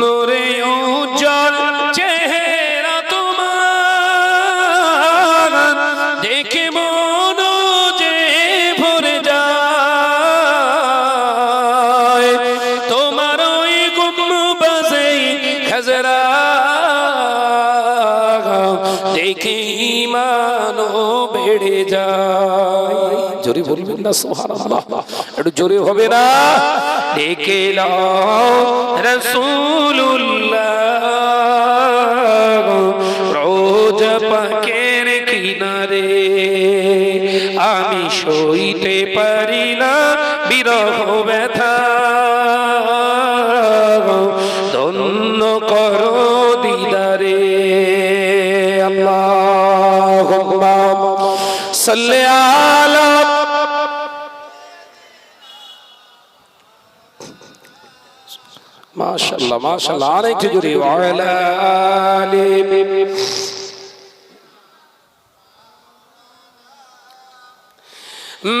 নূরে উজ্জ্বল চেহারা তোমার দেখে মন যে ভরে যায়। তোমার ওই গুম্বাজে খাজরা দেখে ইমানও বেড়ে যায়। জোরে বলবেন না, সুবহানাল্লাহ। একটু জোরে হবে না? ডেকে রসুল্লাহ রোজ পাকের কিনারে আমি সইতে পারি না, বিরহ ব্যথা। আল্লাহ সাল্লে আলা মাশাল্লাহ মাশাল্লাহ আরেকটু জোরে ওয়ালা আলি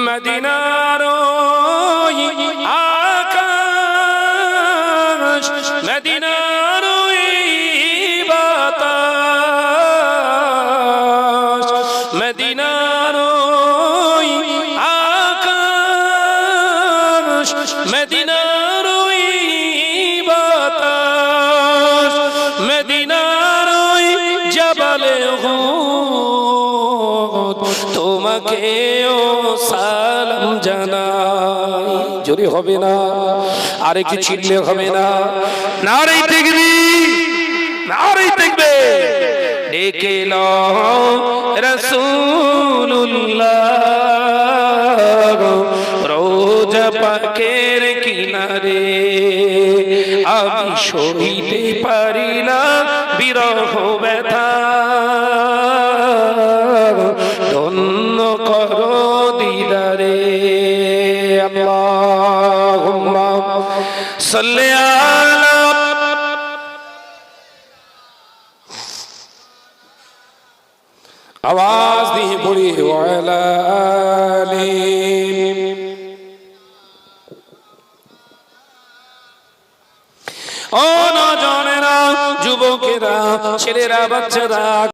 মদিনার ওই আকাশ মদিনার ওই মদিনার জবালে হুদ তোমাকেও সালাম জানাই। জোরে হবে না আর একটু চিল্লে হবে না। নারী দেখবি নারী দেখবে। ডেকে রসুল্লাহ রোজ পাকের কিনারে। আমি সইতে পারি না বিরহ ব্যথা। ধন্য করো দিদারে আওয়াজ দিয়ে পড়ি ওয়ালা আলি ও নজনেরা যুবকেরা ছেলেরা বাচ্চারা।